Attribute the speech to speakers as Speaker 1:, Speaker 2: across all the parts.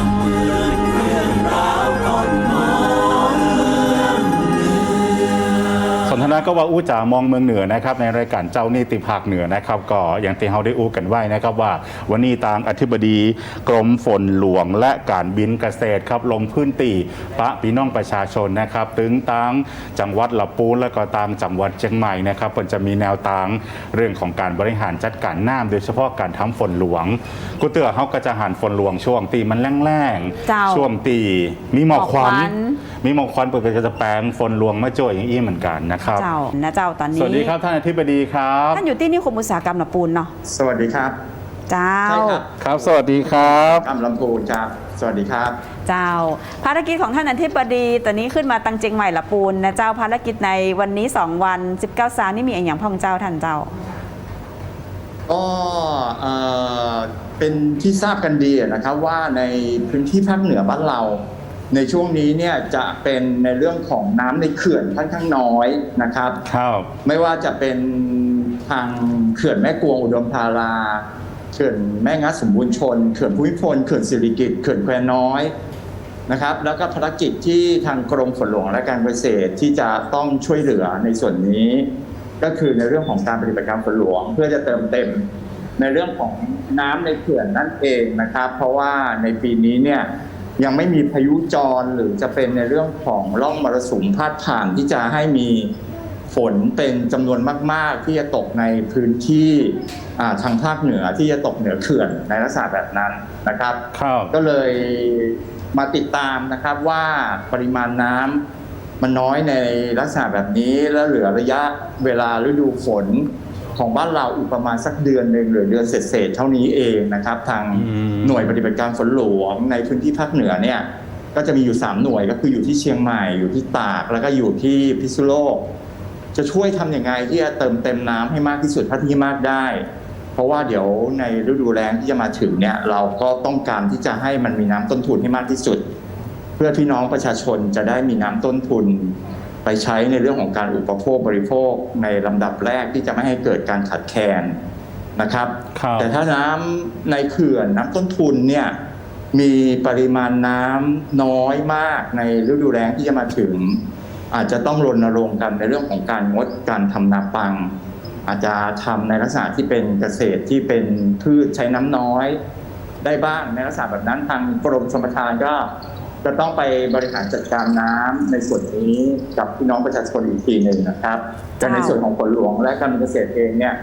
Speaker 1: ส ก็ว่าอู้จ๋ามองเมืองเหนือนะครับในรายการเจ้านี่ติภาคเหนือนะครับก็อย่างที่เราได้อู้กันไว้นะครับว่าวันนี้ทางอธิบดีกรมฝนหลวงและการบินเกษตรครับลงพื้นที่ปะพี่น้องประชาชนนะครับถึงทางจังหวัดละปูนและก็ทางจังหวัดเชียงใหม่นะครับมันจะมีแนวทางเรื่องของการบริหารจัดการน้ำโดยเฉพาะการทำฝนหลวงกูเตือเขาก็จะหันฝนหลวงช่วงตีมันแรง
Speaker 2: เจ้า
Speaker 1: ๆช่วงตีมีหมอกควัน
Speaker 2: หมอกควัน
Speaker 1: มีหมอกควันเปิดก็จะแปลงฝนหลวงมาจ่วยอย่างอี้เหมือนกันนะครับ
Speaker 2: เจ้านะเจ้าตอนนี้
Speaker 1: สวัสดีครับท่านอธิบดีครับ
Speaker 2: ท่านอยู่ที่นิคมอุตสาหกรรมหนองปูนเนาะ
Speaker 3: สวัสดีครับ
Speaker 2: เจ้า
Speaker 3: ใช่ครับ
Speaker 1: ครับ สวัสดีครับ
Speaker 3: กำลำพูนครับ สวัสดีครับ
Speaker 2: เจ้า ภารกิจของท่านอธิบดีตอนนี้ขึ้นมาตังเจียงใหม่ละปูนนะเจ้าภารกิจในวันนี้ 2 วัน 19สานี่มีอย่างพ่องเจ้าท่านเจ้า
Speaker 3: ก็เอ่อเป็นที่ทราบกันดีนะครับว่าในพื้นที่ภาคเหนือบ้านเรา ในช่วงนี้เนี่ยจะเป็นในเรื่องของน้ำในเขื่อนค่อนข้างน้อยนะครับ
Speaker 1: ครับ
Speaker 3: ไม่ว่าจะเป็นทางเขื่อนแม่กวงอุดมธาราเขื่อนแม่งัดสมบูรณ์ชนเขื่อนภูมิพลเขื่อนสิริกิติ์เขื่อนแควน้อยนะครับ แล้วก็ภารกิจที่ทางกรมฝนหลวงและการเกษตรที่จะต้องช่วยเหลือในส่วนนี้ ก็คือในเรื่องของการปฏิบัติการฝนหลวง เพื่อจะเติมเต็มในเรื่องของน้ำในเขื่อนนั่นเองนะครับ เพราะว่าในปีนี้เนี่ย ยังไม่มีพายุจรหรือจะเป็นในเรื่องของร่องมรสุมพาดผ่านที่จะให้มีฝนเป็นจำนวนมาก ๆ ที่จะตกในพื้นที่อ่าทางภาคเหนือที่จะตกเหนือเขื่อนในลักษณะแบบนั้นนะครับ
Speaker 1: ครับ
Speaker 3: ก็เลยมาติดตามนะครับว่าปริมาณน้ำมันน้อยในลักษณะแบบนี้แล้วเหลือระยะเวลาฤดูฝน ของบ้านเราอีกประมาณสักเดือนหนึ่งหรือเดือนเศษๆเท่านี้เองนะครับ ทาง
Speaker 1: อืม
Speaker 3: หน่วยปฏิบัติการฝนหลวงในพื้นที่ภาคเหนือเนี่ยก็จะมีอยู่ 3 หน่วยก็คืออยู่ที่เชียงใหม่อยู่ที่ตากแล้วก็อยู่ที่พิษณุโลก จะช่วยทำยังไงที่จะเติมเต็มน้ำให้มากที่สุดเท่าที่มากได้ เพราะว่าเดี๋ยวในฤดูแล้งที่จะมาถึงเนี่ยเราก็ต้องการที่จะให้มันมีน้ำต้นทุนให้มากที่สุด เพื่อพี่น้องประชาชนจะได้มีน้ำต้นทุน ไปใช้ในเรื่องของการอุปโภคบริโภคในลำดับแรกที่จะไม่ให้เกิดการขาดแคลนนะครับ
Speaker 1: ครับ
Speaker 3: แต่ถ้าน้ำในเขื่อนน้ำต้นทุนเนี่ยมีปริมาณน้ำน้อยมากในฤดูแล้งที่จะมาถึง อาจจะต้องรณรงค์กันในเรื่องของการงดการทำนาปัง อาจจะทำในลักษณะที่เป็นเกษตรที่เป็นพืชใช้น้ำน้อยได้บ้างในลักษณะแบบนั้นทางกรมชลประทานก็ จะต้องไปบริหารจัดการน้ำในส่วนนี้กับพี่น้องประชาชนอีกทีหนึ่งนะครับแต่ในส่วนของฝนหลวงและการเกษตรเองเนี่ย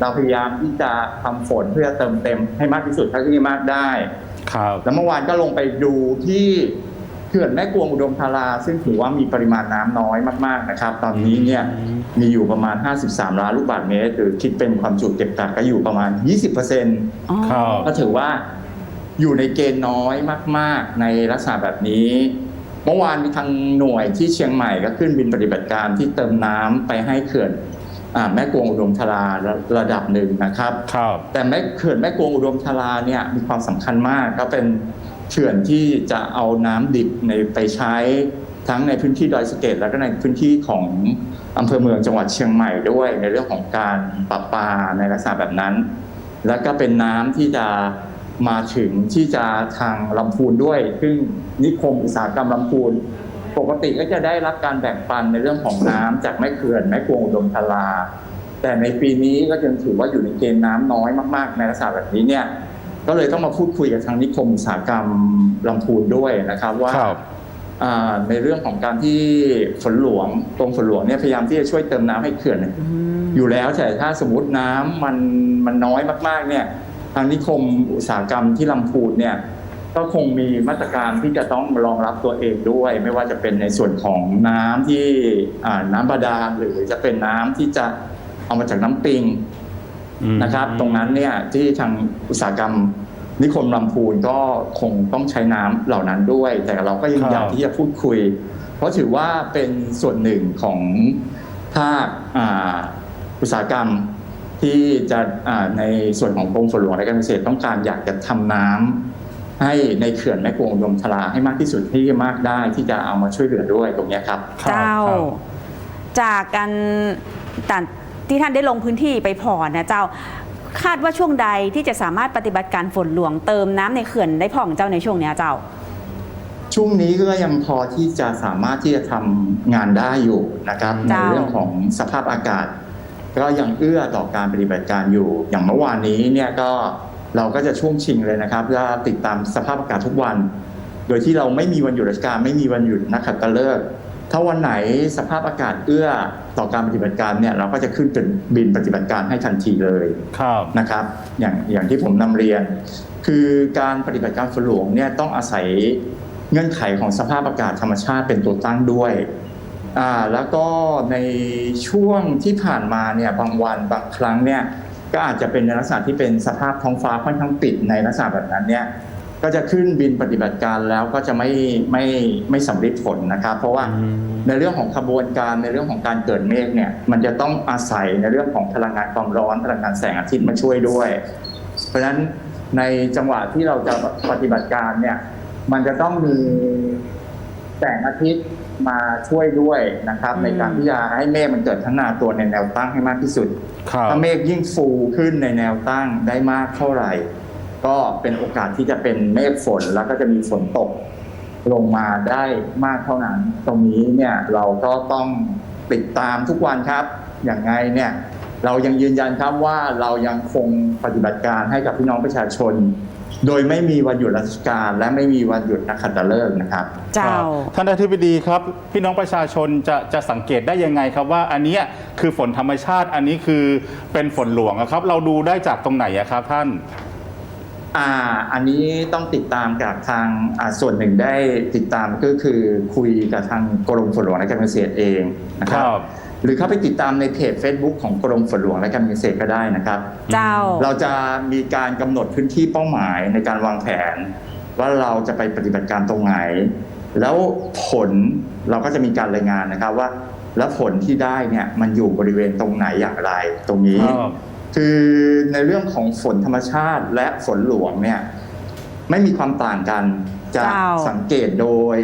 Speaker 3: เราพยายามที่จะทำฝนเพื่อเติมเต็มให้มากที่สุดเท่าที่มากได้
Speaker 1: ครับ
Speaker 3: แล้วเมื่อวานก็ลงไปดูที่เขื่อนแม่กวงอุดมธารา ซึ่งถือว่ามีปริมาณน้ำน้อยมาก ๆนะครับ ตอนนี้เนี่ยมีอยู่ประมาณ 53 ล้านลูกบาศก์เมตรหรือคิดเป็นความจุเก็บกักก็อยู่ประมาณ 20%
Speaker 2: อ๋อ
Speaker 1: ครับ
Speaker 3: ก็ถือว่า อยู่ในเกณฑ์น้อยมาก ๆ ในลักษณะแบบนี้ เมื่อวานมีทางหน่วยที่เชียงใหม่ก็ขึ้นบินปฏิบัติการที่เติมน้ำไปให้เขื่อนอ่าแม่กวงอุดมธาราระระดับหนึ่งนะครับ
Speaker 1: ครับ
Speaker 3: แต่แม่เขื่อนแม่กวงอุดมธาราเนี่ยมีความสำคัญมากก็เป็นเขื่อนที่จะเอาน้ำดิบในไปใช้ทั้งในพื้นที่ดอยสะเก็ดแล้วก็ในพื้นที่ของอำเภอเมืองจังหวัดเชียงใหม่ด้วยในเรื่องของการปรับปาในลักษณะแบบนั้น แล้วก็เป็นน้ำที่จะ มาถึงที่จะทางลำพูนด้วย ซึ่งนิคมอุตสาหกรรมลำพูน ปกติก็จะได้รับการแบ่งปันในเรื่องของน้ำจากแม่เขื่อนแม่กวงอุดมธาราแต่ในปีนี้ก็ยังถือว่าอยู่ในเกณฑ์น้ำน้อยมาก ๆ ในลักษณะแบบนี้เนี่ยก็เลยต้องมาพูดคุยกับทางนิคมอุตสาหกรรมลำพูนด้วยนะครับว่า
Speaker 1: ครับ
Speaker 3: อ่าในเรื่องของการที่ฝนหลวงกรมฝนหลวงเนี่ยพยายามที่จะช่วยเติมน้ำให้เขื่อน
Speaker 2: อืม
Speaker 3: อยู่แล้วแต่ถ้าสมมติน้ำมันมันน้อยมากๆเนี่ย ทางนิคมอุตสาหกรรมที่ลำพูนเนี่ยก็คงมีมาตรการที่จะต้องรองรับตัวเองด้วย ไม่ว่าจะเป็นในส่วนของน้ำที่อ่าน้ำบาดาลหรือจะเป็นน้ำที่จะเอามาจากน้ำปิง
Speaker 1: อืม
Speaker 3: นะครับ ตรงนั้นเนี่ยที่ทางอุตสาหกรรมนิคมลำพูนก็คงต้องใช้น้ำเหล่านั้นด้วย แต่เราก็ยัง
Speaker 1: ครับ
Speaker 3: อยากที่จะพูดคุย เพราะถือว่าเป็นส่วนหนึ่งของภาคอ่าอุตสาหกรรม ที่จะอ่าในส่วนของกรมฝนหลวงและการเกษตรต้องการอยากจะทำน้ำให้ในเขื่อนแม่กวงอุดมธาราให้มากที่สุดที่มากได้ที่จะเอามาช่วยเหลือด้วยตรงเนี้ยครับ
Speaker 1: ครับ
Speaker 2: เจ้า
Speaker 1: ครับ
Speaker 2: จากการตัดที่ท่านได้ลงพื้นที่ไปพอนะเจ้าคาดว่าช่วงใดที่จะสามารถปฏิบัติการฝนหลวงเติมน้ำในเขื่อนได้พ่องเจ้าในช่วงเนี้ยเจ้า
Speaker 3: ช่วงนี้ก็ยังพอที่จะสามารถที่จะทำงานได้อยู่นะครับใน
Speaker 2: เจ้า
Speaker 3: เรื่องของสภาพอากาศ ก็ยังเอื้อต่อการปฏิบัติการอยู่ อย่างเมื่อวานนี้เนี่ยก็เราก็จะช่วงชิงเลยนะครับก็ติดตามสภาพอากาศทุกวัน โดยที่เราไม่มีวันหยุดราชการไม่มีวันหยุดนักขัตฤกษ์ถ้าวันไหนสภาพอากาศเอื้อต่อการปฏิบัติการเนี่ยเราก็จะขึ้นเป็นบินปฏิบัติการให้ทันทีเลย
Speaker 1: ครับ
Speaker 3: นะครับ อย่างอย่างที่ผมนำเรียน คือการปฏิบัติการฝนหลวงเนี่ยต้องอาศัยเงื่อนไขของสภาพอากาศธรรมชาติเป็นตัวตั้งด้วย อ่าแล้วก็ในช่วงที่ผ่านมาเนี่ยบางวันบางครั้งเนี่ยก็อาจจะเป็นในลักษณะที่เป็นสภาพท้องฟ้าค่อนข้างปิดในลักษณะแบบนั้นเนี่ยก็จะขึ้นบินปฏิบัติการแล้วก็จะไม่ไม่ไม่สำเร็จผลนะครับ เพราะว่า
Speaker 1: อืม
Speaker 3: ในเรื่องของขบวนการในเรื่องของการเกิดเมฆเนี่ยมันจะต้องอาศัยในเรื่องของพลังงานความร้อนพลังงานแสงอาทิตย์มาช่วยด้วย เพราะฉะนั้นในจังหวะที่เราจะปฏิบัติการเนี่ยมันจะต้องมีแสงอาทิตย์ มาช่วยด้วยนะครับ
Speaker 2: อืม
Speaker 3: ในการที่จะให้เมฆมันเกิดพัฒนาตัวในแนวตั้งให้มากที่สุด
Speaker 1: ครับ
Speaker 3: ถ้าเมฆยิ่งฟูขึ้นในแนวตั้งได้มากเท่าไหร่ ก็เป็นโอกาสที่จะเป็นเมฆฝนแล้วก็จะมีฝนตกลงมาได้มากเท่านั้น ตรงนี้เนี่ยเราก็ต้องติดตามทุกวันครับ อย่างไงเนี่ยเรายังยืนยันครับว่าเรายังคงปฏิบัติการให้กับพี่น้องประชาชน โดยไม่มีวันหยุดราชการ และไม่มีวันหยุดนักขัตฤกษ์นะครับ
Speaker 2: เจ้า
Speaker 1: ครับท่านอธิบดีครับ พี่น้องประชาชนจะจะสังเกตได้ยังไงครับว่าอันเนี้ยคือฝนธรรมชาติอันนี้คือเป็นฝนหลวงอะครับ เราดูได้จากตรงไหนอะครับท่าน
Speaker 3: อ่า อันนี้ต้องติดตามกับทางอ่าส่วนหนึ่งได้ติดตามก็คือคุยกับทางกรมฝนหลวงและการเกษตรเองนะครับ
Speaker 1: ครับ
Speaker 3: หรือเข้าไปติดตามในเพจ Facebook ของกรมฝนหลวงและการเกษตรก็ได้นะครับ
Speaker 2: เจ้า
Speaker 3: เราจะมีการกำหนดพื้นที่เป้าหมายในการวางแผน ว่าเราจะไปปฏิบัติการตรงไหน แล้วผลเราก็จะมีการรายงานนะครับว่า แล้วผลที่ได้เนี่ยมันอยู่บริเวณตรงไหนอย่างไรตรงนี้
Speaker 1: ครับ
Speaker 3: คือในเรื่องของฝนธรรมชาติและฝนหลวงเนี่ยไม่มีความต่างกันจะ
Speaker 2: เจ้า
Speaker 3: สังเกตโดย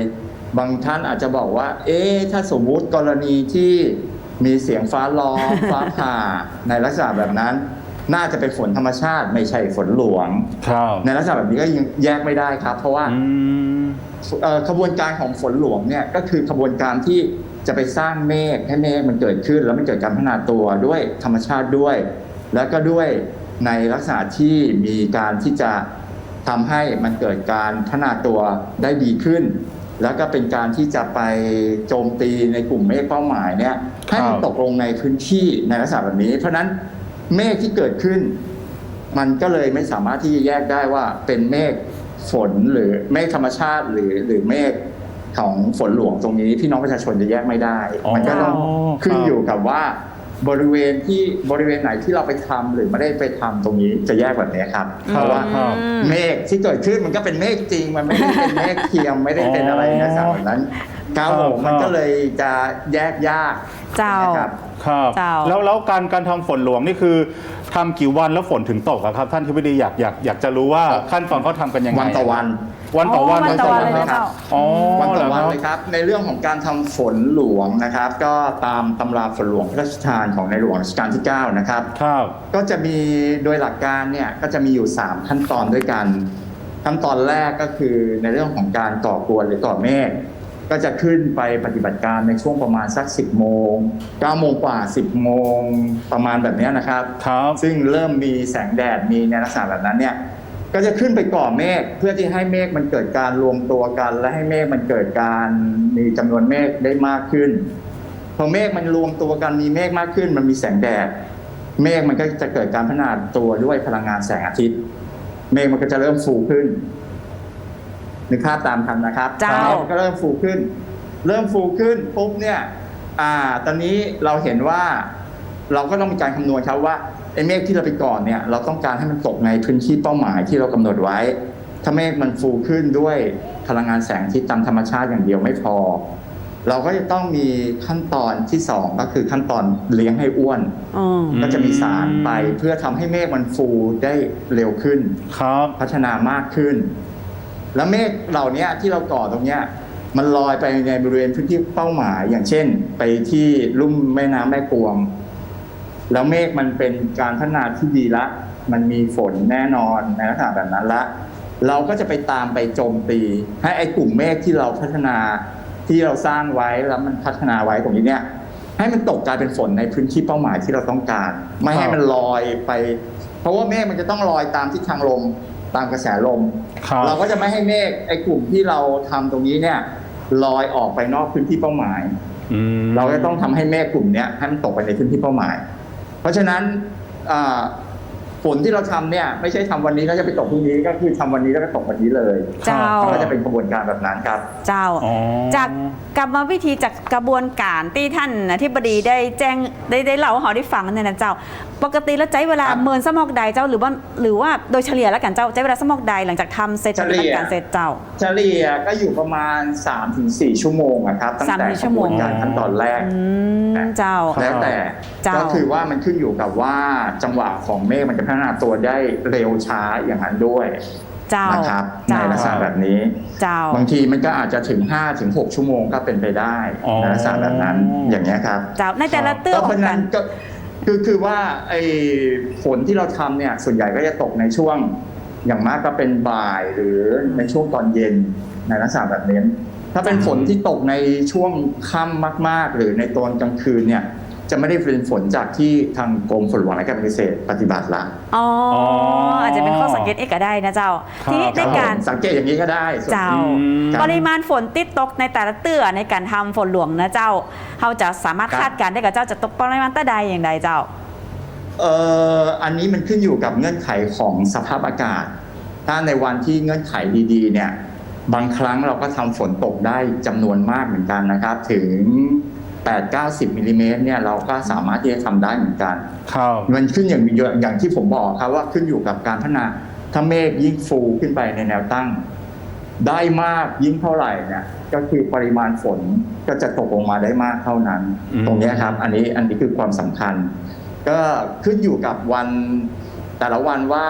Speaker 3: บางท่านอาจจะบอกว่า เอ๊ะถ้าสมมุติกรณีที่ มีเสียงฟ้าร้องฟ้าผ่าในลักษณะแบบนั้น น่าจะเป็นฝนธรรมชาติไม่ใช่ฝนหลวง
Speaker 1: ครับ
Speaker 3: ในลักษณะแบบนี้ก็ยังแยกไม่ได้ครับ เพราะว่า
Speaker 1: อืม
Speaker 3: เอ่อขบวนการของฝนหลวงเนี่ยก็คือขบวนการที่จะไปสร้างเมฆให้เมฆมันเกิดขึ้น แล้วมันเกิดการพัฒนาตัวด้วยธรรมชาติด้วย แล้วก็ด้วยในลักษณะที่มีการที่จะทำให้มันเกิดการพัฒนาตัวได้ดีขึ้น แล้วก็เป็นการที่จะไปโจมตีในกลุ่มเมฆเป้าหมายเนี่ย ให้มัน
Speaker 1: ครับ
Speaker 3: ตกลงในพื้นที่ในลักษณะแบบนี้ เพราะฉะนั้นเมฆที่เกิดขึ้น มันก็เลยไม่สามารถที่จะแยกได้ว่าเป็นเมฆฝนหรือเมฆธรรมชาติหรือหรือเมฆของฝนหลวงตรงนี้พี่น้องประชาชนจะแยกไม่ได้
Speaker 1: อ๋อ
Speaker 3: มันก็ต้องขึ้น
Speaker 1: ครับ
Speaker 3: อยู่กับว่า บริเวณที่บริเวณไหนที่เราไปทำหรือไม่ได้ไปทำตรงนี้จะแยกแบบนี้ครับ เพราะว่า
Speaker 1: ครับ
Speaker 2: อืม
Speaker 3: เมฆที่เกิดขึ้นมันก็เป็นเมฆจริง มันไม่ได้เป็นเมฆเทียมไม่ได้เป็นอะไรนะสแบบนั้น ก้าวผม
Speaker 1: ครับ
Speaker 3: มันก็เลยจะแยกยาก
Speaker 2: เจ้า
Speaker 3: นะครับ
Speaker 1: ครับ
Speaker 2: เจ้า
Speaker 1: แล้วแล้วการการทำฝนหลวงนี่คือทำกี่วันแล้วฝนถึงตกอะครับ ท่านอธิบดีอยากอยากอยากจะรู้ว่าขั้นตอนเขาทำกันยังไง
Speaker 3: วันต่อวัน
Speaker 1: วันต่อวัน
Speaker 2: อ๋อวันต่อวันเลย
Speaker 3: ครั
Speaker 2: เจ้า
Speaker 1: อ๋อ
Speaker 3: วันต่อ
Speaker 1: เหร
Speaker 3: วัน
Speaker 1: ครับ
Speaker 3: เลยครับ ในเรื่องของการทำฝนหลวงนะครับ ก็ตามตำราฝนหลวงพระราชทานของในหลวงรัชกาลที่ 9 นะครับ
Speaker 1: ครับ
Speaker 3: ก็จะมีโดยหลักการเนี่ยก็จะมีอยู่ 3 ขั้นตอนด้วยกัน ขั้นตอนแรกก็คือในเรื่องของการก่อกวนหรือก่อเมฆ ก็จะขึ้นไปปฏิบัติการในช่วงประมาณสัก 10 โมง 9 โมงกว่า 10 โมงประมาณแบบเนี้ยนะครับ
Speaker 1: ครับ
Speaker 3: ซึ่งเริ่มมีแสงแดดมีในลักษณะแบบนั้นเนี่ยก็จะขึ้นไปก่อเมฆเพื่อที่ให้เมฆมันเกิดการรวมตัวกัน และให้เมฆมันเกิดการมีจำนวนเมฆได้มากขึ้นพอเมฆมันรวมตัวกันมีเมฆมากขึ้น มันมีแสงแดด เมฆมันก็จะเกิดการพัฒนาตัวด้วยพลังงานแสงอาทิตย์ เมฆมันก็จะเริ่มฟูขึ้น นึกภาพตามทันนะครับ
Speaker 2: เจ้า
Speaker 3: เมฆมันก็เริ่มฟูขึ้น เริ่มฟูขึ้นปุ๊บเนี่ย อ่า ตอนนี้เราเห็นว่า เราก็ต้องมีการคำนวณครับว่าไอ้เมฆที่เราไปก่อนเนี่ย เราต้องการให้มันตกในพื้นที่เป้าหมายที่เรากำหนดไว้ ถ้าเมฆมันฟูขึ้นด้วยพลังงานแสงอาทิตย์ตามธรรมชาติอย่างเดียวไม่พอ เราก็จะต้องมีขั้นตอนที่สองก็คือขั้นตอนเลี้ยงให้อ้วน
Speaker 2: อืม
Speaker 3: ก็จะมีสารไปเพื่อทำให้เมฆมันฟูได้เร็วขึ้น
Speaker 1: ครับ
Speaker 3: พัฒนามากขึ้น แล้วเมฆเหล่านี้ที่เราก่อตรงเนี้ยมันลอยไปในบริเวณพื้นที่เป้าหมายอย่างเช่น ไปที่ลุ่มแม่น้ำแม่กวง แล้วเมฆมันเป็นการพัฒนาที่ดีละ มันมีฝนแน่นอนในลักษณะแบบนั้นละ เราก็จะไปตามไปโจมตี ให้ไอ้กลุ่มเมฆที่เราพัฒนาที่เราสร้างไว้แล้วมันพัฒนาไว้ตรงนี้เนี่ยให้มันตกกลายเป็นฝนในพื้นที่เป้าหมายที่เราต้องการ ไม่ให้มันลอยไป เพราะว่าเมฆมันจะต้องลอยตามทิศทางลม ตามกระแสลม
Speaker 1: ครับ
Speaker 3: เราก็จะไม่ให้เมฆไอ้กลุ่มที่เราทำตรงนี้เนี่ยลอยออกไปนอกพื้นที่เป้าหมาย
Speaker 1: อืม
Speaker 3: เราจะต้องทำให้เมฆกลุ่มเนี้ยให้มันตกไปในพื้นที่เป้าหมาย เพราะฉะนั้นอ่าฝนที่เราทำเนี่ยไม่ใช่ทำวันนี้แล้วจะไปตกพรุ่งนี้ก็คือทำวันนี้แล้วก็ตกวันนี้เลย
Speaker 2: เจ้า
Speaker 3: มันก็จะเป็นกระบวนการแบบนั้นครับ
Speaker 2: เจ้า
Speaker 1: อ๋อ
Speaker 2: จากกรรมวิธีจากกระบวนการที่ท่านอธิบดีได้แจ้งได้ได้เล่าให้เราได้ฟังเนี่ยนะเจ้า ปกติแล้วใช้เวลา
Speaker 3: ครับ
Speaker 2: เมินสมอกใดเจ้าหรือว่าหรือว่าโดยเฉลี่ยแล้วกันเจ้าใช้เวลาสมอกใดหลังจากทำเสร็จ
Speaker 3: เฉลี่ย
Speaker 2: ปฏิบัติการเสร็จเจ้า
Speaker 3: เฉลี่ยก็อยู่ประมาณ 3-4 ชั่วโมงอะครับตั้ง
Speaker 2: สาม
Speaker 3: แต่
Speaker 2: ถึง
Speaker 3: ก
Speaker 2: ชั่
Speaker 3: ระ
Speaker 2: วโม
Speaker 3: บ
Speaker 2: ง
Speaker 3: วนการขั้นตอนแรก
Speaker 2: อืมเจ้า
Speaker 1: ครับ
Speaker 3: แล้วแต่
Speaker 2: เจ้า
Speaker 3: ก็คือว่ามันขึ้นอยู่กับว่าจังหวะของเมฆมันจะพัฒนาตัวได้เร็วช้าอย่างนั้นด้วย
Speaker 2: เจ้า
Speaker 3: นะครับใน
Speaker 2: เจ้า
Speaker 3: ลักษณะแบบนี้
Speaker 2: เจ้า
Speaker 3: บางทีมันก็อาจจะถึง5ถึง6ชั่วโมงก็เป็นไปได้
Speaker 1: อ๋อ
Speaker 3: ในลักษณะแบบนั้นอย่างนี้ยครับ
Speaker 2: เจ้าในแต่ละเตื้อ
Speaker 3: ก็
Speaker 2: ข
Speaker 3: เพ
Speaker 2: อง
Speaker 3: ราะฉะ
Speaker 2: กั
Speaker 3: นั้น นก็ คือคือว่าไอ้ฝนที่เราทำเนี่ยส่วนใหญ่ก็จะตกในช่วงอย่างมากก็เป็นบ่ายหรือในช่วงตอนเย็นในลักษณะแบบนี้ถ้าเป็นฝนที่ตกในช่วงค่ำมาก ๆ หรือในตอนกลางคืนเนี่ย จะไม่ได้เป็นฝนจากที่ทางกรมฝนหลวงและการบินเกษตรปฏิบัติละ
Speaker 2: อ๋อ
Speaker 1: อ๋ออ
Speaker 2: อาจจะเป็นข้อสังเกตเอกก็ได้นะเจ้า
Speaker 1: ครับ
Speaker 2: ทีนี้ในการ
Speaker 3: สังเกตอย่างนี้ก็ได้ส่วน
Speaker 2: เจ้า
Speaker 1: อืม
Speaker 3: ครับ
Speaker 2: ปริมาณฝนติดตกในแต่ละเตื้อในการทำฝนหลวงนะเจ้าเราจะสามารถ
Speaker 3: ครับ
Speaker 2: คาดการณ์ได้กับเจ้าจะตกปริมาณต้าใดอย่างใดเจ้า
Speaker 3: เอ่ออันนี้มันขึ้นอยู่กับเงื่อนไขของสภาพอากาศ ถ้าในวันที่เงื่อนไขดีๆ เนี่ย บางครั้งเราก็ทำฝนตกได้จำนวนมากเหมือนกันนะครับ ถึง 8-90มิลลิเมตรเนี่ยเราก็สามารถที่จะทำได้เหมือนกัน
Speaker 1: ครับ
Speaker 3: มันขึ้นอย่างอย่างที่ผมบอกครับว่าขึ้นอยู่กับการพัฒนาถ้าเมฆยิ่งฟูขึ้นไปในแนวตั้ง ได้มากยิ่งเท่าไหร่เนี่ยก็คือปริมาณฝนก็จะตกลงมาได้มากเท่านั้น
Speaker 1: อืม
Speaker 3: ตรงเนี้ยครับ อันนี้อันนี้คือความสำคัญ ก็ขึ้นอยู่กับวันแต่ละวันว่า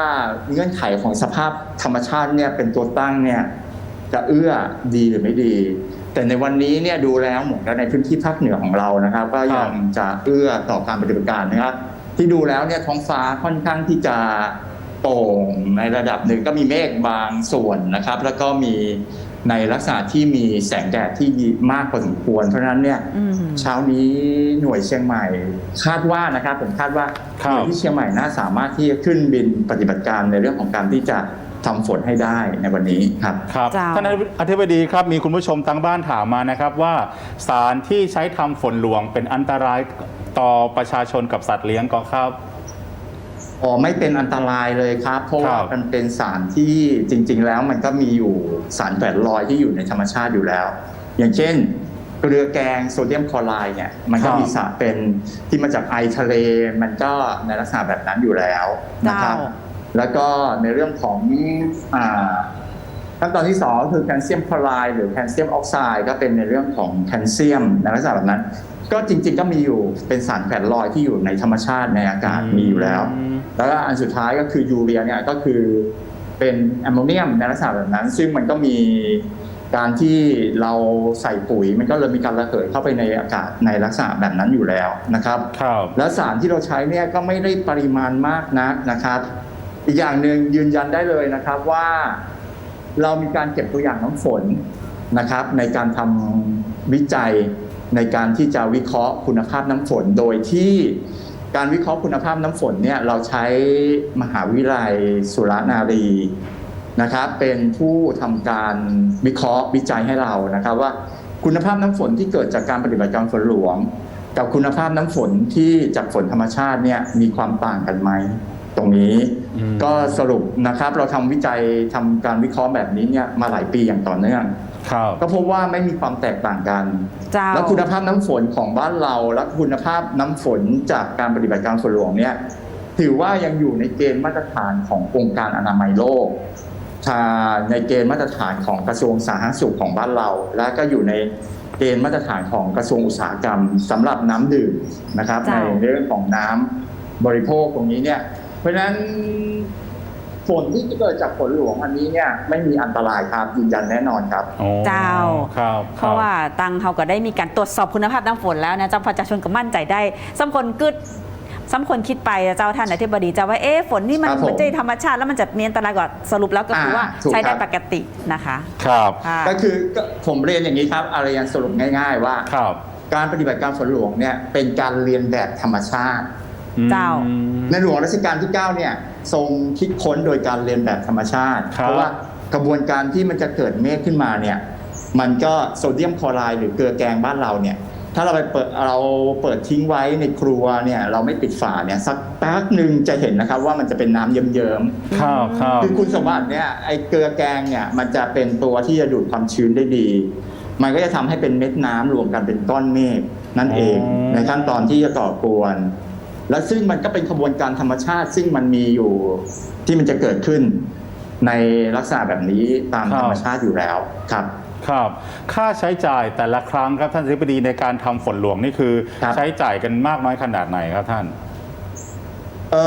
Speaker 3: เงื่อนไขของสภาพธรรมชาติเนี่ยเป็นตัวตั้งเนี่ยจะเอื้อดีหรือไม่ดี แต่ในวันนี้เนี่ยดูแล้วเหมือนกับในพื้นที่ภาคเหนือของเรานะครับ ก็ยังจะเอื้อต่อการปฏิบัติการนะครับ ที่ดูแล้วเนี่ยท้องฟ้าค่อนข้างที่จะโปร่งในระดับหนึ่งก็มีเมฆบางส่วนนะครับ แล้วก็มีในลักษณะที่มีแสงแดดที่มากพอสมควร เพราะฉะนั้นเนี่ย
Speaker 2: อืม
Speaker 3: เช้านี้หน่วยเชียงใหม่ คาดว่านะครับผมคาดว่า
Speaker 1: ครับ
Speaker 3: หน่วยที่เชียงใหม่น่าสามารถที่จะขึ้นบินปฏิบัติการในเรื่องของการที่จะ ทำฝนให้ได้ในวันนี้ครับ
Speaker 1: ครับ
Speaker 2: เจ้า
Speaker 1: ท่านอธิบดีครับมีคุณผู้ชมทางบ้านถามมานะครับว่าสารที่ใช้ทำฝนหลวงเป็นอันตรายต่อประชาชนกับสัตว์เลี้ยงก็ครับ
Speaker 3: อ๋อไม่เป็นอันตรายเลยครับ เพราะว่า
Speaker 1: ครับ
Speaker 3: มันเป็นสารที่จริง ๆ แล้วมันก็มีอยู่สารแฝดลอยที่อยู่ในธรรมชาติอยู่แล้ว อย่างเช่น เกลือแกงโซเดียมคลอไรด์เนี่ยมันก็
Speaker 1: ครับ
Speaker 3: มีสารเป็นที่มาจากไอทะเลมันก็ในลักษณะแบบนั้นอยู่แล้วนะครับ
Speaker 2: เจ้า
Speaker 3: แล้วก็ในเรื่องของอ่าขั้นตอนที่สองก็คือแคลเซียมคลอไรด์หรือแคลเซียมออกไซด์ก็เป็นในเรื่องของแคลเซียมในลักษณะแบบนั้น ก็จริง ๆ ก็มีอยู่เป็นสารแฝดลอยที่อยู่ในธรรมชาติในอากาศมีอยู่แล้ว
Speaker 1: อืม
Speaker 3: แล้วก็อันสุดท้ายก็คือยูเรียเนี่ยก็คือเป็นแอมโมเนียมในลักษณะแบบนั้น ซึ่งมันก็มีการที่เราใส่ปุ๋ยมันก็เลยมีการระเหยเข้าไปในอากาศในลักษณะแบบนั้นอยู่แล้วนะครับ
Speaker 1: ครับ
Speaker 3: แล้วสารที่เราใช้เนี่ยก็ไม่ได้ปริมาณมากนักนะครับ อีกอย่างหนึ่งยืนยันได้เลยนะครับว่าเรามีการเก็บตัวอย่างน้ำฝนนะครับ ในการทำวิจัยในการที่จะวิเคราะห์คุณภาพน้ำฝน โดยที่การวิเคราะห์คุณภาพน้ำฝนเนี่ยเราใช้มหาวิทยาลัยสุรนารีนะครับ เป็นผู้ทำการวิเคราะห์วิจัยให้เรานะครับ ว่าคุณภาพน้ำฝนที่เกิดจากการปฏิบัติการฝนหลวง กับคุณภาพน้ำฝนที่จากฝนธรรมชาติเนี่ยมีความต่างกันไหม รงนี้
Speaker 1: อืม
Speaker 3: ก็สรุปนะครับเราทำวิจัยทำการวิเคราะห์แบบนี้เนี่ยมาหลายปีอย่างต่อเนื่อง
Speaker 1: ครับ
Speaker 3: ก็พบว่าไม่มีความแตกต่างกัน
Speaker 2: เจ้า
Speaker 3: แล้วคุณภาพน้ำฝนของบ้านเราและคุณภาพน้ำฝนจากการปฏิบัติการฝนหลวงเนี่ยถือว่ายังอยู่ในเกณฑ์มาตรฐานขององค์การอนามัยโลกถ้าในเกณฑ์มาตรฐานของกระทรวงสาธารณสุขของบ้านเรา และก็อยู่ในเกณฑ์มาตรฐานของกระทรวงอุตสาหกรรมสำหรับน้ำดื่มนะครับใน
Speaker 2: เจ้า
Speaker 3: เรื่องของน้ำบริโภคตรงนี้เนี่ย เพราะฉะนั้นฝนที่เกิดจากฝนหลวงอันนี้เนี่ยไม่มีอันตรายครับยืนยันแน่นอนครับ
Speaker 1: โอ้
Speaker 2: เจ้า
Speaker 1: ครับ
Speaker 2: เพราะว่าตังเขาก็ได้มีการตรวจสอบคุณภาพน้ำฝนแล้วนะเจ้าประชาชนก็มั่นใจได้สมคนกึดซ้ำคนคิดไปอะเจ้าท่านอธิบดีเจ้าว่าเอ๊ะฝนนี่มัน
Speaker 3: ครับผม
Speaker 2: มันจะธรรมชาติแล้วมันจะมีอันตรายกว่าสรุปแล้วก็คือว่า
Speaker 3: อ่าถูก
Speaker 2: ใช้ได้
Speaker 3: ครับ
Speaker 2: ปกตินะคะ
Speaker 1: ครับ
Speaker 2: ค่ะ
Speaker 3: ก็คือก็ผมเรียนอย่างนี้ครับอารยันสรุปง่าย ๆ ว่า
Speaker 1: ครับ
Speaker 3: การปฏิบัติการฝนหลวงเนี่ยเป็นการเรียนแบบธรรมชาติ
Speaker 2: เจ้า
Speaker 1: อืม
Speaker 3: ในหลวงรัชกาลที่ 9 เนี่ยทรงคิดค้นโดยการเรียนแบบธรรมชาติ
Speaker 1: ครับ
Speaker 3: เพราะว่ากระบวนการที่มันจะเกิดเมฆขึ้นมาเนี่ย มันก็โซเดียมคลอไรด์หรือเกลือแกงบ้านเราเนี่ย ถ้าเราไปเปิดเราเปิดทิ้งไว้ในครัวเนี่ยเราไม่ปิดฝาเนี่ยสักแป๊บหนึ่งจะเห็นนะครับว่ามันจะเป็นน้ำเยิ้มๆ
Speaker 1: ครับครับ
Speaker 3: คือคุณสมบัติเนี่ยไอ้เกลือแกงเนี่ยมันจะเป็นตัวที่จะดูดความชื้นได้ดี มันก็จะทำให้เป็นเม็ดน้ำรวมกันเป็นก้อนเมฆนั่นเอง
Speaker 1: อ๋อ
Speaker 3: ในขั้นตอนที่จะก่อกวน และซึ่งมันก็เป็นขบวนการธรรมชาติ ซึ่งมันมีอยู่ที่มันจะเกิดขึ้น ในลักษณะแบบนี้ตามธรรมชาติอยู่แล้วครับ
Speaker 1: ครับ ค่าใช้จ่ายแต่ละครั้งครับท่านอธิบดีในการทำฝนหลวงนี่คือ
Speaker 3: ครับ
Speaker 1: ใช้จ่ายกันมากน้อยขนาดไหนครับท่าน
Speaker 3: เอ่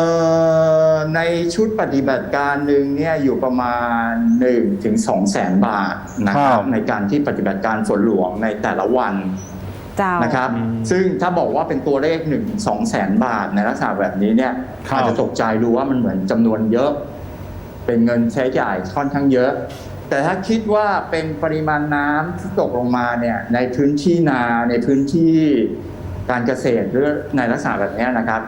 Speaker 3: อในชุดปฏิบัติการหนึ่งเนี่ยอยู่ประมาณ1ถึง2แสนบาทนะค
Speaker 1: ครั
Speaker 3: รับบในการที่ปฏิบัติการฝนหลวงในแต่ละวัน
Speaker 2: เจ้า
Speaker 3: นะครับ
Speaker 1: อืม
Speaker 3: ซึ่งถ้าบอกว่าเป็นตัวเลข1นถึงสองแสนบาทในลักษณะแบบนี้เนี่ย
Speaker 1: ครับ
Speaker 3: อาจจะตกใจดูว่ามันเหมือนจำนวนเยอะ เป็นเงินใช้จ่ายค่อนข้างเยอะ แต่ถ้าคิดว่าเป็นปริมาณน้ำที่ตกลงมาเนี่ยในพื้นที่นาในพื้นที่การเกษตรหรือในลักษณะแบบนี้นะครับ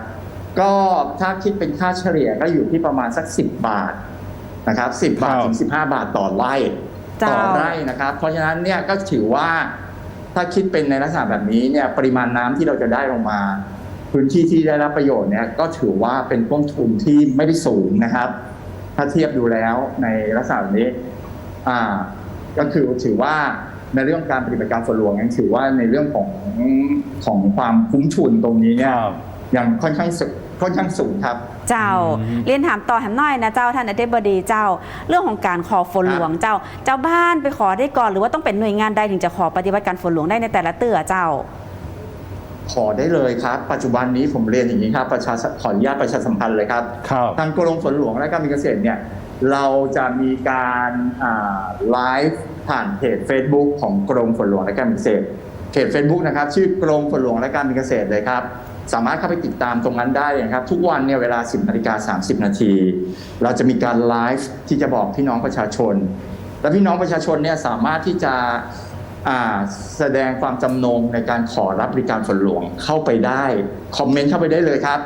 Speaker 3: ก็ถ้าคิดเป็นค่าเฉลี่ยก็อยู่ที่ประมาณสัก 10 บาทนะครับ10 บาท
Speaker 1: ครับ
Speaker 3: ถึง15 บาทต่อไร่
Speaker 2: เจ้า
Speaker 3: ต่อไร่นะครับ เพราะฉะนั้นเนี่ยก็ถือว่า ถ้าคิดเป็นในลักษณะแบบนี้เนี่ยปริมาณน้ำที่เราจะได้ลงมา พื้นที่ที่ได้รับประโยชน์เนี่ยก็ถือว่าเป็นต้นทุนที่ไม่ได้สูงนะครับ ถ้าเทียบดูแล้วในลักษณะแบบนี้อ่าก็คือถือว่าในเรื่องการปฏิบัติการฝนหลวงยังถือว่าในเรื่องของของความคุ้มทุนตรงนี้เนี่ย
Speaker 1: ครับ
Speaker 3: ยังค่อนข้างสูงค่อนข้างสูงครับ
Speaker 2: เจ้า
Speaker 1: อืม
Speaker 2: เรียนถามต่อแถมหน่อยนะเจ้าท่านอธิบดีเจ้า เรื่องของการขอฝนหลวงเจ้า เจ้าบ้านไปขอได้ก่อนหรือว่าต้องเป็นหน่วยงานใดถึงจะขอปฏิบัติการฝนหลวงได้ในแต่ละเตื้อเจ้า
Speaker 3: ขอได้เลยครับ ปัจจุบันนี้ผมเรียนอย่างนี้ครับประชาขออนุญาตประชาสัมพันธ์เลยครับ
Speaker 1: ครับ
Speaker 3: ทางกรมฝนหลวงและการบินเกษตรเนี่ยเราจะมีการไลฟ์ผ่านเพจ Facebook ของกรมฝนหลวงและการบินเกษตรเพจ Facebook นะครับ ชื่อกรมฝนหลวงและการบินเกษตรเลยครับ สามารถเข้าไปติดตามตรงนั้นได้นะครับ ทุกวันเนี่ยเวลา 10นาฬิกา30 นาที เราจะมีการไลฟ์ที่จะบอกพี่น้องประชาชน และพี่น้องประชาชนเนี่ยสามารถที่จะอ่าแสดงความจำนงในการขอรับบริการฝนหลวงเข้าไปได้ คอมเมนต์เข้าไปได้เลยครับ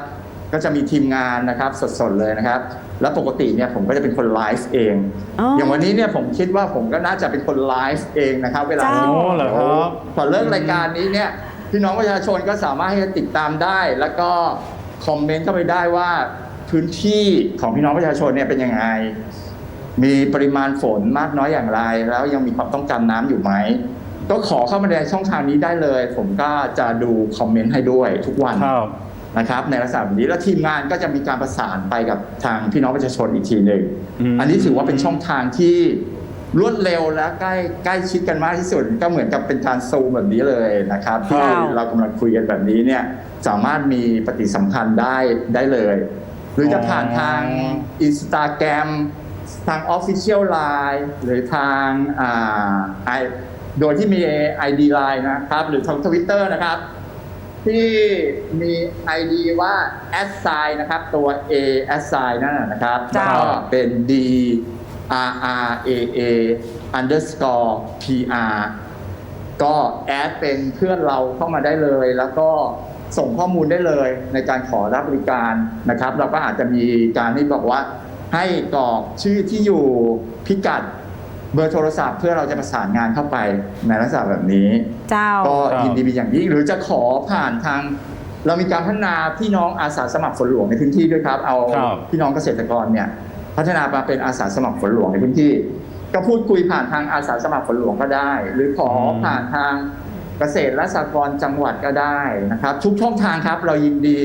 Speaker 3: ก็จะมีทีมงานนะครับสดๆเลยนะครับ แล้วปกติเนี่ยผมก็จะเป็นคนไลฟ์เอง
Speaker 2: อ๋อ
Speaker 3: อ
Speaker 2: อย่าง
Speaker 3: วันนี้เนี่ยผมคิดว่าผมก็น่าจะเป็นคนไลฟ์เองนะครับ เวลานี้
Speaker 2: เจ้า
Speaker 1: โอ้เหรอครับ
Speaker 3: พอเลิกรายการนี้เนี่ย พี่น้องประชาชนก็สามารถที่จะติดตามได้ แล้วก็คอมเมนต์เข้าไปได้ว่าพื้นที่ของพี่น้องประชาชนเนี่ยเป็นยังไง มีปริมาณฝนมากน้อยอย่างไร แล้วยังมีความต้องการน้ำอยู่ไหม ก็ขอเข้ามาในช่องทางนี้ได้เลย ผมก็จะดูคอมเมนต์ให้ด้วยทุกวัน
Speaker 1: ครับ
Speaker 3: นะครับ ในลักษณะแบบนี้แล้วทีมงานก็จะมีการประสานไปกับทางพี่น้องประชาชนอีกทีหนึ่ง
Speaker 1: อืม
Speaker 3: อันนี้ถือว่าเป็นช่องทางที่ รวดเร็วและใกล้ใกล้ชิดกันมากที่สุด ก็เหมือนกับเป็นการซูมแบบนี้เลยนะครับ
Speaker 2: ครั
Speaker 3: ที่
Speaker 2: บ
Speaker 3: เรากำลังคุยกันแบบนี้เนี่ยสามารถมีปฏิสัมพันธ์ได้ได้เลย หรือจะผ่านทางอินสตาแกรมทาง Official Line หรือทางอ่าไอโดยที่มี ID Line นะครับ หรือทางทวิตเตอร์นะครับ ที่มี ID ว่า s sign นะครับ ตัว a s sign นั่นนะนะครับ
Speaker 2: จ้า
Speaker 3: แล้วก็เป็น d r r a a underscore p r ก็แอดเป็นเพื่อนเราเข้ามาได้เลย แล้วก็ส่งข้อมูลได้เลยในการขอรับบริการนะครับ เราก็อาจจะมีการที่บอกว่าให้กรอกชื่อที่อยู่พิกัดเบอร์โทรศัพท์เพื่อเราจะประสานงานเข้าไปในลักษณะแบบนี้
Speaker 2: เจ้า
Speaker 3: ก็
Speaker 1: ครับ
Speaker 3: ยินดีเป็นอย่างยิ่งหรือจะขอผ่านทาง เรามีการพัฒนาพี่น้องอาสาสมัครฝนหลวงในพื้นที่ด้วยครับ เอา
Speaker 1: ครับ
Speaker 3: พี่น้องเกษตรกรเนี่ย พัฒนามาเป็นอาสาสมัครฝนหลวงในพื้นที่ ก็พูดคุยผ่านทางอาสาสมัครฝนหลวงก็ได้ หรือขอผ่านทางเกษตรและสหกรณ์จังหวัดก็ได้นะครับ ทุกช่องทางครับเรายินดี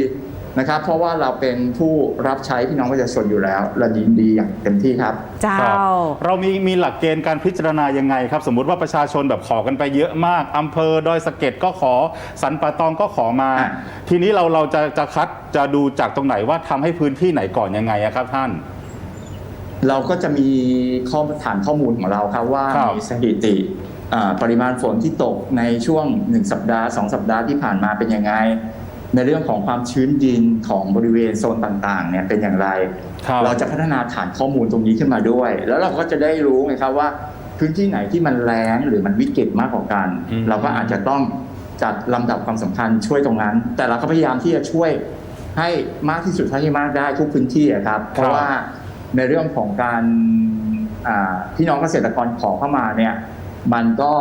Speaker 3: นะครับ เพราะว่าเราเป็นผู้รับใช้พี่น้องประชาชนอยู่แล้วเรายินดีอย่างเต็มที่ครับ
Speaker 2: เจ้า
Speaker 1: ครับเรามีมีหลักเกณฑ์การพิจารณายังไงครับ สมมุติว่าประชาชนแบบขอกันไปเยอะมากอำเภอดอยสะเก็ดก็ขอสันป่าตองก็ขอมา
Speaker 3: อะ
Speaker 1: ทีนี้เราเราจะจะคัดจะดูจากตรงไหนว่าทำให้พื้นที่ไหนก่อนยังไงอะครับท่าน
Speaker 3: เราก็จะมีข้อฐานข้อมูลของเราครับว่า
Speaker 1: ครับ
Speaker 3: มีสถิติอ่าปริมาณฝนที่ตกในช่วง 1 สัปดาห์ 2 สัปดาห์ที่ผ่านมาเป็นยังไง ในเรื่องของความชื้นดินของบริเวณโซนต่างๆเนี่ยเป็นอย่างไร
Speaker 1: ครับ
Speaker 3: เราจะพัฒนาฐานข้อมูลตรงนี้ขึ้นมาด้วย แล้วเราก็จะได้รู้ไงครับว่าพื้นที่ไหนที่มันแรงหรือมันวิกฤตมากกว่ากัน
Speaker 1: อืม
Speaker 3: เราก็อาจจะต้องจัดลำดับความสำคัญช่วยตรงนั้น แต่เราก็พยายามที่จะช่วยให้มากที่สุดเท่าที่มากได้ทุกพื้นที่อะครับ เพราะว่า ในเรื่องของการอ่าพี่น้องเกษตรกรขอเข้ามาเนี่ยมันก็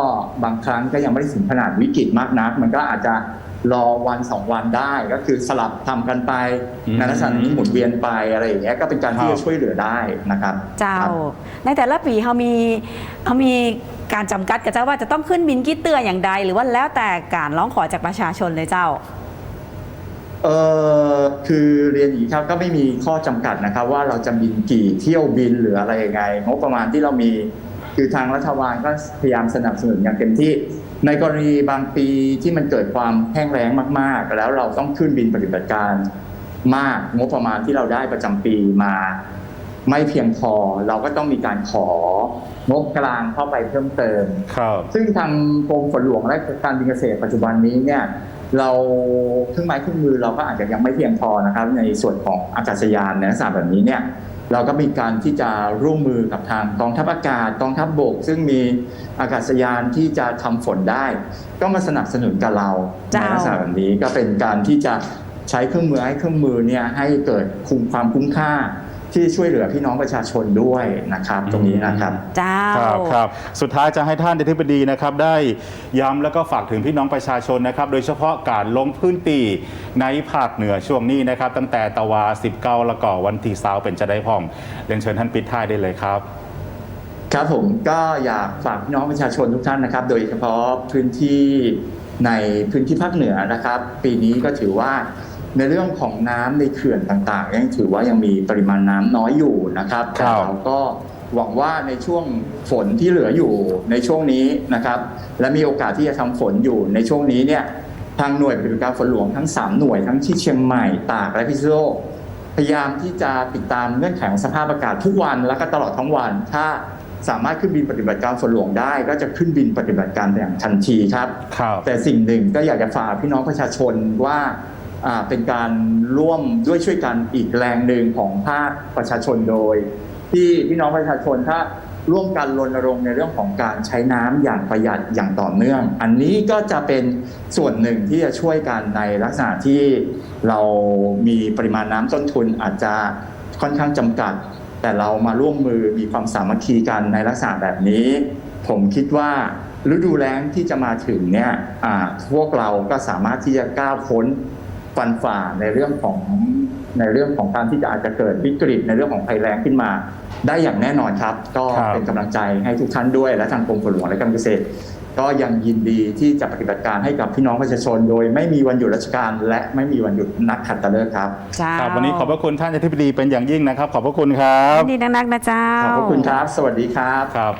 Speaker 3: บางครั้งก็ยังไม่ได้ถึงขนาดวิกฤตมากนัก มันก็อาจจะรอวันสองวันได้ก็คือสลับทำกันไป
Speaker 1: อืม
Speaker 3: ในลักษณะนี้หมุนเวียนไปอะไรอย่างเงี้ยก็เป็นการที่
Speaker 1: ครั
Speaker 3: จะ
Speaker 1: บ
Speaker 3: ช่วยเหลือได้นะครับ
Speaker 2: เจ้า
Speaker 3: ครับ
Speaker 2: ในแต่ละปีเขามีเขามีการจำกัดกับเจ้าว่าจะต้องขึ้นบินกี่เตืออย่างใด หรือว่าแล้วแต่การร้องขอจากประชาชนเลยเจ้า
Speaker 3: เออคือเรียนอย่างนี้ครับก็ไม่มีข้อจำกัดนะครับ ว่าเราจะบินกี่เที่ยวบินหรืออะไรยังไงงบประมาณที่เรามีคือทางรัฐบาลก็พยายามสนับสนุนอย่างเต็มที่ ในกรณีบางปีที่มันเกิดความแห้งแล้งมาก ๆ แล้วเราต้องขึ้นบินปฏิบัติการมากงบประมาณที่เราได้ประจำปีมา ไม่เพียงพอเราก็ต้องมีการของบกลางเข้าไปเพิ่มเติม
Speaker 1: ครับ
Speaker 3: ซึ่งทางกรมฝนหลวงและการบินเกษตรปัจจุบันนี้เนี่ย เราเครื่องไม้เครื่องมือเราก็อาจจะยังไม่เพียงพอนะครับ ในส่วนของอากาศยานในลักษณะแบบนี้เนี่ยเราก็มีการที่จะร่วมมือกับทางกองทัพอากาศกองทัพบกซึ่งมีอากาศยานที่จะทำฝนได้ ก็มาสนับสนุนกับเราใน
Speaker 2: เจ้า
Speaker 3: ลักษณะแบบนี้ก็เป็นการที่จะใช้เครื่องมือให้เครื่องมือเนี่ยให้เกิดคุ้มความคุ้มค่า ที่ช่วยเหลือพี่น้องประชาชนด้วยนะครับ ตรงนี้นะครับ
Speaker 2: เจ้า
Speaker 1: ครับครับสุดท้ายจะให้ท่านอธิบดีนะครับได้ย้ำแล้วก็ฝากถึงพี่น้องประชาชนนะครับ โดยเฉพาะการลงพื้นที่ในภาคเหนือช่วงนี้นะครับ ตั้งแต่ตะวา 19 แล้วก็วันที่สาวเป็นจะได้พ่องเรียนเชิญท่านปิดท้ายได้เลยครับ
Speaker 3: ครับผมก็อยากฝากพี่น้องประชาชนทุกท่านนะครับ โดยเฉพาะพื้นที่ในพื้นที่ภาคเหนือนะครับ ปีนี้ก็ถือว่า ในเรื่องของน้ำในเขื่อนต่างๆยังถือว่ายังมีปริมาณน้ำน้อยอยู่นะครับ
Speaker 1: ครั
Speaker 3: แต่
Speaker 1: บ
Speaker 3: เราก็หวังว่าในช่วงฝนที่เหลืออยู่ในช่วงนี้นะครับ และมีโอกาสที่จะทำฝนอยู่ในช่วงนี้เนี่ยทางหน่วยปฏิบัติการฝนหลวงทั้ง 3 หน่วยทั้งที่เชียงใหม่ตากและพิษณุโลกพยายามที่จะติดตามเงื่อนไขของสภาพอากาศทุกวันและก็ตลอดทั้งวัน ถ้าสามารถขึ้นบินปฏิบัติการฝนหลวงได้ ก็จะขึ้นบินปฏิบัติการอย่างทันทีครับ
Speaker 1: ครับ
Speaker 3: แต่สิ่งหนึ่งก็อยากจะฝากพี่น้องประชาชนว่าอ่า เป็นการร่วมด้วยช่วยกันอีกแรงหนึ่งของภาคประชาชนโดย ที่พี่น้องประชาชนถ้าร่วมกันรณรงค์ในเรื่องของการใช้น้ำอย่างประหยัดอย่างต่อเนื่อง อันนี้ก็จะเป็นส่วนหนึ่งที่จะช่วยกันในลักษณะที่เรามีปริมาณน้ำต้นทุนอาจจะค่อนข้างจำกัด แต่เรามาร่วมมือมีความสามัคคีกันในลักษณะแบบนี้ ผมคิดว่าฤดูแล้งที่จะมาถึงเนี่ยพวกเราก็สามารถที่จะก้าวพ้น ฟันฝ่าในเรื่องของในเรื่องของการที่จะอาจจะเกิดวิกฤตในเรื่องของภัยแล้งขึ้นมา ได้อย่างแน่นอนครับ ก็
Speaker 1: ครับ
Speaker 3: เป็นกำลังใจให้ทุกท่านด้วย และทางกรมฝนหลวงและการเกษตร ก็ยังยินดีที่จะปฏิบัติการให้กับพี่น้องประชาชน โดยไม่มีวันหยุดราชการ และไม่มีวันหยุดนักขัตฤกษ์ครับ
Speaker 2: เจ้า
Speaker 1: ครับ วันนี้ขอบพระคุณท่านอธิบดีเป็นอย่างยิ่งนะครับ ขอบพระคุณครับ
Speaker 2: ยินดีนักๆนะเจ้า
Speaker 3: ขอบพระคุณครับ สวัสดีครับ
Speaker 1: ครับ